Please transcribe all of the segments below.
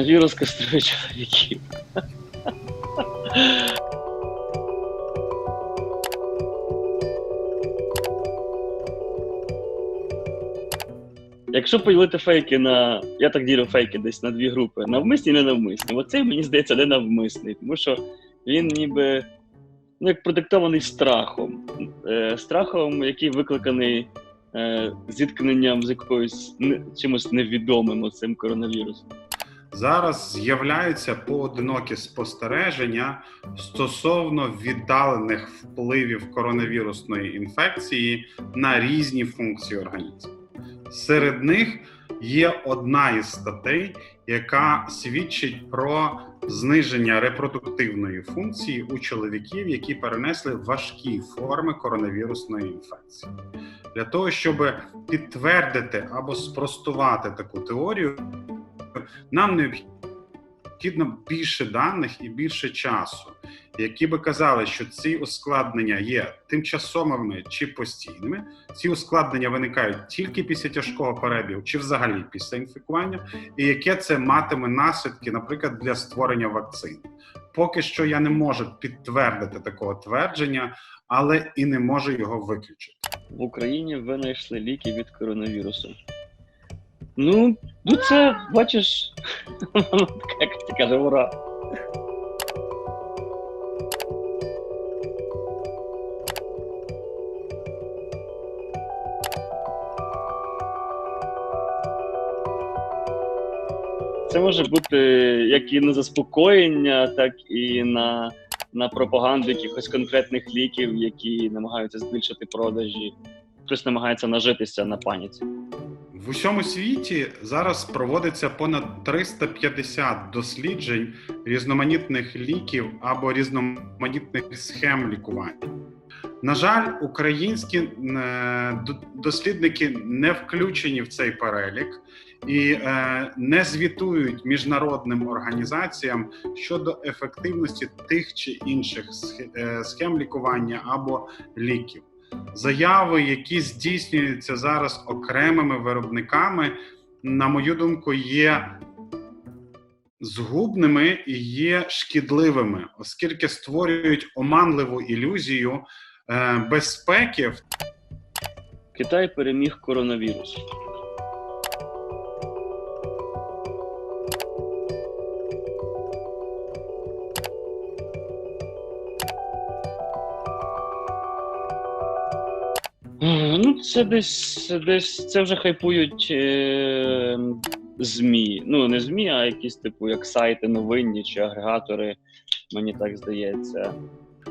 Коронавірус каструє чоловіків. Якщо поділити фейки на. Я так ділю фейки десь на дві групи: навмисні і ненавмисні. Оцей, мені здається, не навмисний, тому що він ніби ну, як продиктований страхом. Е, страхом, який викликаний е, зіткненням з якоюсь чимось невідомим цим коронавірусом. Зараз з'являються поодинокі спостереження стосовно віддалених впливів коронавірусної інфекції на різні функції організму. Серед них є одна із статей, яка свідчить про зниження репродуктивної функції у чоловіків, які перенесли важкі форми коронавірусної інфекції. Для того, щоб підтвердити або спростувати таку теорію, нам необхідно більше даних і більше часу, які би казали, що ці ускладнення є тимчасовими чи постійними. Ці ускладнення виникають тільки після тяжкого перебігу, чи взагалі після інфікування, і яке це матиме наслідки, наприклад, для створення вакцин. Поки що я не можу підтвердити такого твердження, але і не можу його виключити. В Україні винайшли ліки від коронавірусу. Ну, ну це, бачиш, як ти каже, ура. Це може бути як і на заспокоєння, так і на, на пропаганду якихось конкретних ліків, які намагаються збільшити продажі хтось намагається нажитися на паніці. В усьому світі зараз проводиться понад 350 досліджень різноманітних ліків або різноманітних схем лікування. На жаль, українські е, дослідники не включені в цей перелік і е, не звітують міжнародним організаціям щодо ефективності тих чи інших е, схем лікування або ліків заяви, які здійснюються зараз окремими виробниками, на мою думку, є згубними і є шкідливими, оскільки створюють оманливу ілюзію е, безпеки Китай переміг коронавірус. Це десь, десь це вже хайпують е, ЗМІ. Ну, не ЗМІ, а якісь, типу, як сайти новинні чи агрегатори, мені так здається.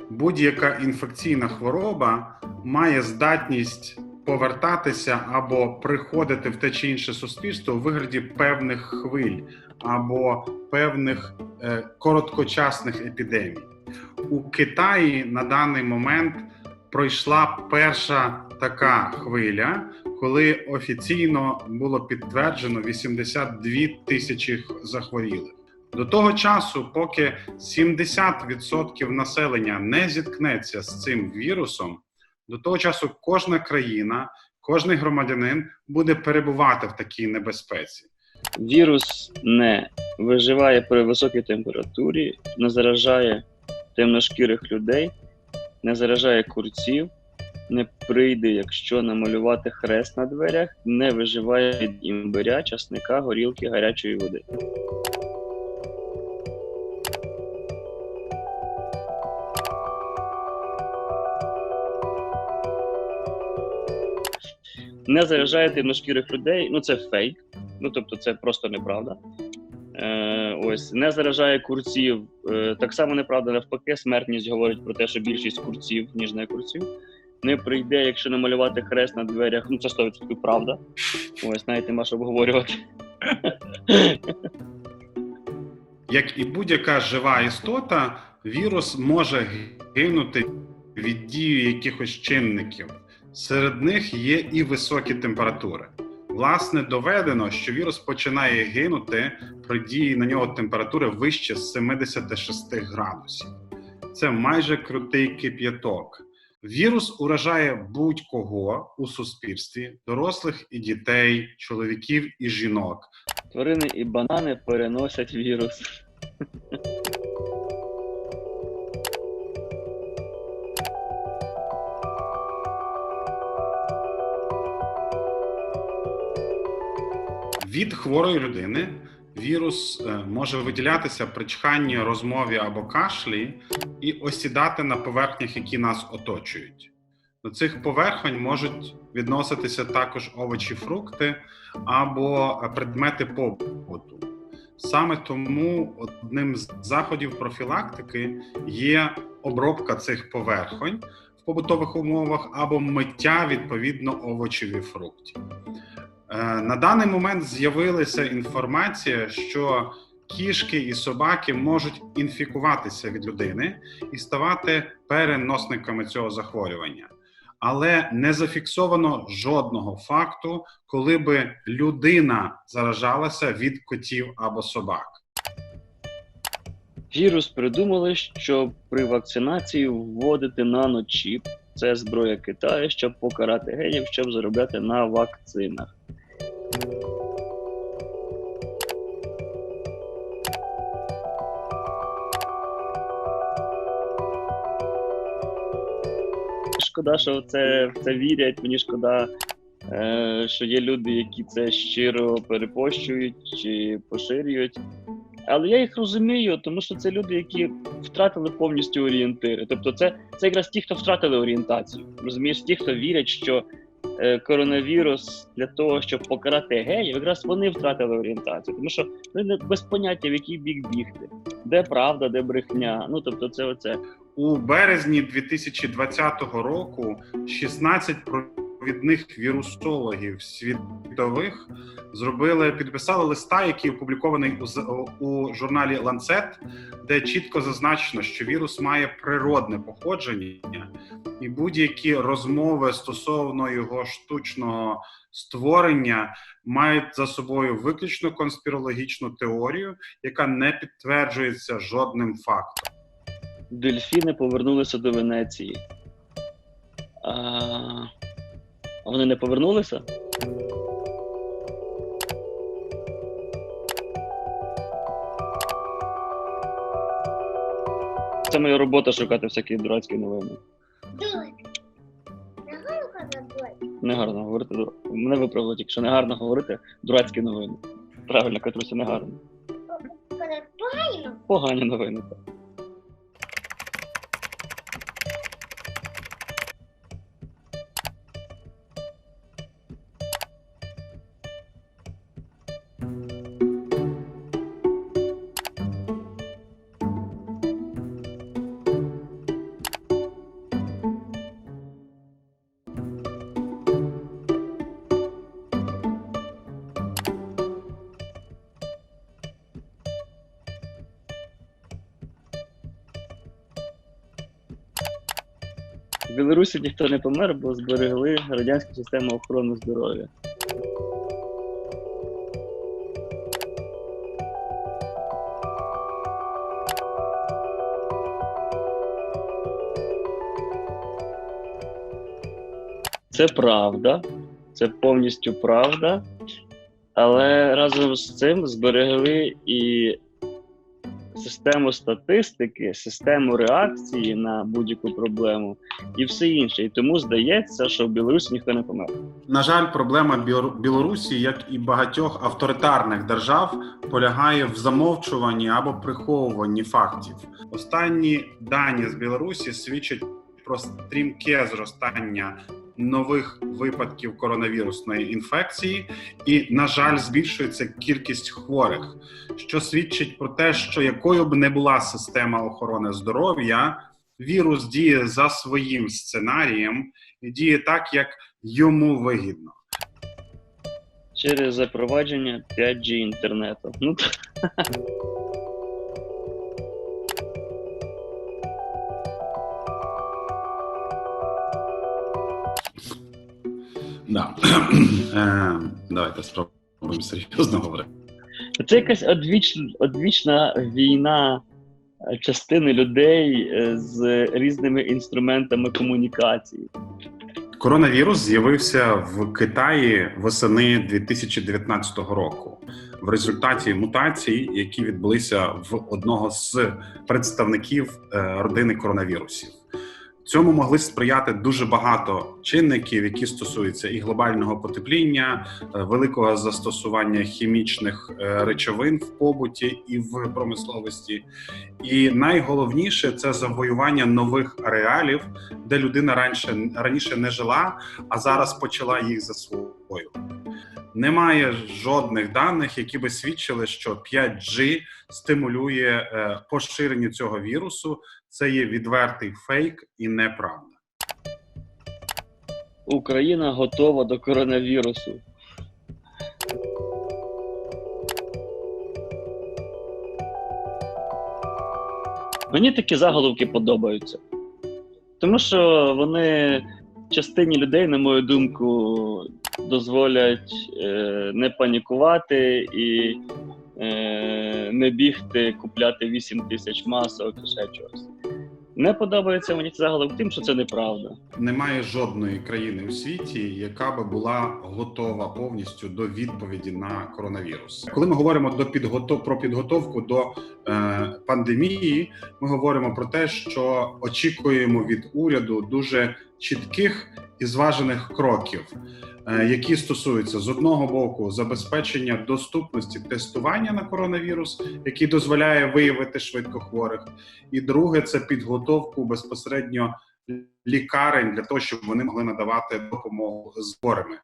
будь-яка інфекційна хвороба має здатність повертатися або приходити в те чи інше суспільство у вигляді певних хвиль або певних е, короткочасних епідемій. У Китаї на даний момент пройшла перша така хвиля, коли офіційно було підтверджено 82 тисячі захворілих. До того часу, поки 70% населення не зіткнеться з цим вірусом, до того часу кожна країна, кожний громадянин буде перебувати в такій небезпеці. Вірус не виживає при високій температурі, не заражає темношкірих людей, не заражає курців, не прийде, якщо намалювати хрест на дверях, не виживає від імбиря, часника, горілки, гарячої води. Не заражає темношкірих людей, ну це фейк. Ну тобто, це просто неправда. Е, ось не заражає курців. Е, так само неправда, навпаки, смертність говорить про те, що більшість курців, ніж не курців. Не прийде, якщо намалювати хрест на дверях. Ну, це 100% правда. Ось навіть нема що обговорювати. Як і будь-яка жива істота, вірус може гинути від дії якихось чинників. Серед них є і високі температури. Власне, доведено, що вірус починає гинути при дії на нього температури вище 76 градусів. Це майже крутий кип'яток. Вірус уражає будь-кого у суспільстві, дорослих і дітей, чоловіків і жінок. Тварини і банани переносять вірус. Від хворої людини вірус е, може виділятися при чханні, розмові або кашлі і осідати на поверхнях, які нас оточують. До цих поверхонь можуть відноситися також овочі, фрукти або е, предмети побуту. Саме тому одним з заходів профілактики є обробка цих поверхонь в побутових умовах або миття відповідно овочів і фруктів. Е, На даний момент з'явилася інформація, що кішки і собаки можуть інфікуватися від людини і ставати переносниками цього захворювання. Але не зафіксовано жодного факту, коли би людина заражалася від котів або собак. Вірус придумали, щоб при вакцинації вводити наночіп. Це зброя Китаю, щоб покарати генів, щоб заробляти на вакцинах. Шкода, що в це, в це вірять. Мені шкода, е, що є люди, які це щиро перепощують чи поширюють. Але я їх розумію, тому що це люди, які втратили повністю орієнтири. Тобто, це, це якраз ті, хто втратили орієнтацію. Розумієш, ті, хто вірять, що е, коронавірус для того, щоб покарати геїв, якраз вони втратили орієнтацію. Тому що вони без поняття, в який бік бігти, де правда, де брехня. Ну тобто, це оце. У березні 2020 року 16 провідних вірусологів світових зробили підписали листа, який опублікований у, у журналі Lancet, де чітко зазначено, що вірус має природне походження, і будь-які розмови стосовно його штучного створення мають за собою виключно конспірологічну теорію, яка не підтверджується жодним фактом. Дельфіни повернулися до Венеції. А, а вони не повернулися? Це моя робота шукати всякі дурацькі новини. Негарно говорити. Мене виправили тільки, що негарно говорити дурацькі новини. Правильно, Катруся, негарно. Коли погано, Погані новини. так. В Білорусі ніхто не помер, бо зберегли радянську систему охорони здоров'я. Це правда, це повністю правда. Але разом з цим зберегли і систему статистики, систему реакції на будь-яку проблему і все інше. І тому здається, що в Білорусі ніхто не помер. На жаль, проблема Білорусі, як і багатьох авторитарних держав, полягає в замовчуванні або приховуванні фактів. Останні дані з Білорусі свідчать про стрімке зростання нових випадків коронавірусної інфекції, і, на жаль, збільшується кількість хворих, що свідчить про те, що якою б не була система охорони здоров'я, вірус діє за своїм сценарієм і діє так, як йому вигідно. Через запровадження 5G інтернету. Ну Да. Е, Давайте спробуємо серйозно говорити. це якась одвічна, одвічна війна е, частини людей е, з різними інструментами комунікації. Коронавірус з'явився в Китаї восени 2019 року. в результаті мутацій, які відбулися в одного з представників е, родини коронавірусів. Цьому могли сприяти дуже багато чинників, які стосуються і глобального потепління, е, великого застосування хімічних е, речовин в побуті і в промисловості. І найголовніше це завоювання нових ареалів, де людина раніше раніше не жила, а зараз почала їх засвоювати. Немає жодних даних, які би свідчили, що 5G стимулює е, поширення цього вірусу. Це є відвертий фейк і неправда. Україна готова до коронавірусу. Мені такі заголовки подобаються. Тому що вони частині людей, на мою думку, дозволять е, не панікувати і е, не бігти купляти 8 тисяч масок і ще чогось. Не подобається мені загалом тим, що це неправда. Немає жодної країни у світі, яка би була готова повністю до відповіді на коронавірус. Коли ми говоримо до підготов про підготовку до пандемії, ми говоримо про те, що очікуємо від уряду дуже чітких і зважених кроків, е, які стосуються з одного боку забезпечення доступності тестування на коронавірус, який дозволяє виявити швидко хворих, і друге це підготовку безпосередньо лікарень для того, щоб вони могли надавати допомогу зборами.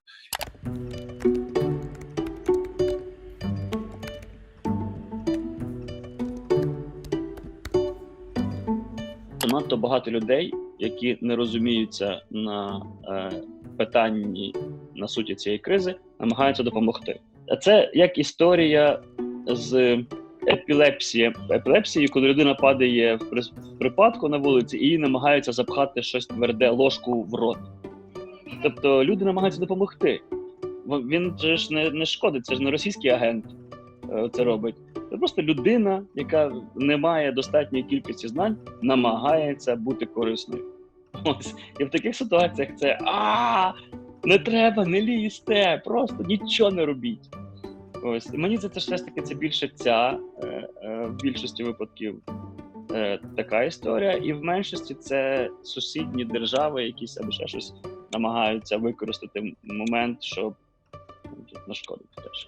Надто багато людей, які не розуміються на е, питанні на суті цієї кризи, намагаються допомогти. А це як історія з епілепсією, епілепсією, коли людина падає в припадку на вулиці і їй намагаються запхати щось тверде ложку в рот. Тобто люди намагаються допомогти. Він же ж не, не шкодить, це ж не російський агент е, це робить. Просто людина, яка не має достатньої кількості знань, намагається бути корисною. Ось. І в таких ситуаціях це а не треба, не лізьте, просто нічого не робіть. Ось І мені це все ж таки це більше ця е, е, в більшості випадків е, така історія, і в меншості це сусідні держави, якісь або ще щось намагаються використати момент, щоб ну, нашкодити теж.